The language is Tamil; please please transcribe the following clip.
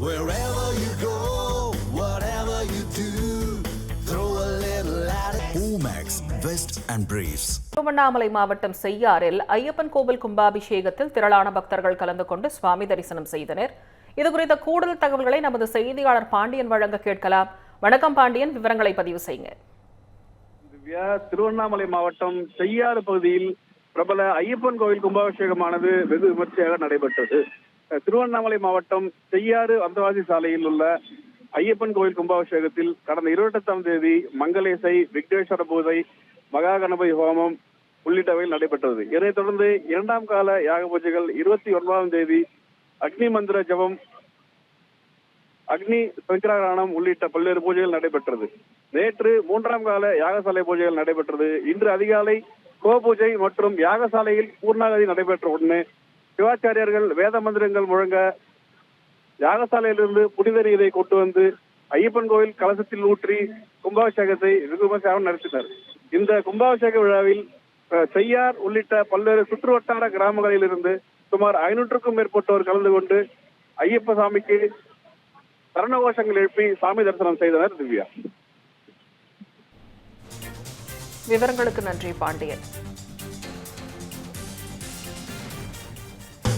Wherever you go, whatever you do, throw a little at it. Omax, Vest and Briefs. Tiruvannamalai மாவட்டம் செய்யாறில் ஐயப்பன் கோவில் கும்பாபிஷேகத்தில் திரளான பக்தர்கள் கலந்து கொண்டு சுவாமி தரிசனம் செய்தனர் இதுகுறித்த கூடுதல் தகவல்களை நமது செய்தியாளர் பாண்டியன் வழங்க கேட்கலாம் வணக்கம் பாண்டியன் விவரங்களை பதிவு செய்யுங்க திவ்யா திருவண்ணாமலை மாவட்டம் செய்யாறு பகுதியில் பிரபல ஐயப்பன் கோவில் கும்பாபிஷேகமானது வெகு விமர்சையாக நடைபெற்றது திருவண்ணாமலை மாவட்டம் செய்யாறு அந்தவாசி சாலையில் உள்ள ஐயப்பன் கோவில் கும்பாபிஷேகத்தில் கடந்த இருபத்தெட்டாம் தேதி மங்களேசை விக்னேஸ்வர பூஜை மகா கணபதி ஹோமம் உள்ளிட்டவை நடைபெற்றது. இதனைத் தொடர்ந்து இரண்டாம் கால யாக பூஜைகள் இருபத்தி ஒன்பதாம் தேதி அக்னி மந்திர ஜபம் அக்னி சங்கராகரணம் உள்ளிட்ட பல்வேறு பூஜைகள் நடைபெற்றது. நேற்று மூன்றாம் கால யாகசாலை பூஜைகள் நடைபெற்றது. இன்று அதிகாலை கோ பூஜை மற்றும் யாகசாலையில் பூர்ணாகதி நடைபெற்ற உடனே சிவாச்சாரியர்கள் வேத மந்திரங்கள் முழங்க யாகசாலையிலிருந்து புனித நீரை கொண்டு வந்து ஐயப்பன் கோவில் கலசத்தில் ஊற்றி கும்பாபிஷேகத்தை வெகு விமர்சையாக நடத்தினர். இந்த கும்பாபிஷேக விழாவில் செய்யார் உள்ளிட்ட பல்வேறு சுற்றுவட்டார கிராமங்களில் இருந்து சுமார் ஐநூற்றுக்கும் மேற்பட்டோர் கலந்து கொண்டு ஐயப்ப சாமிக்கு சரணகோஷங்கள் எழுப்பி சாமி தரிசனம் செய்தனர் திவ்யா. விவரங்களுக்கு நன்றி பாண்டியன்.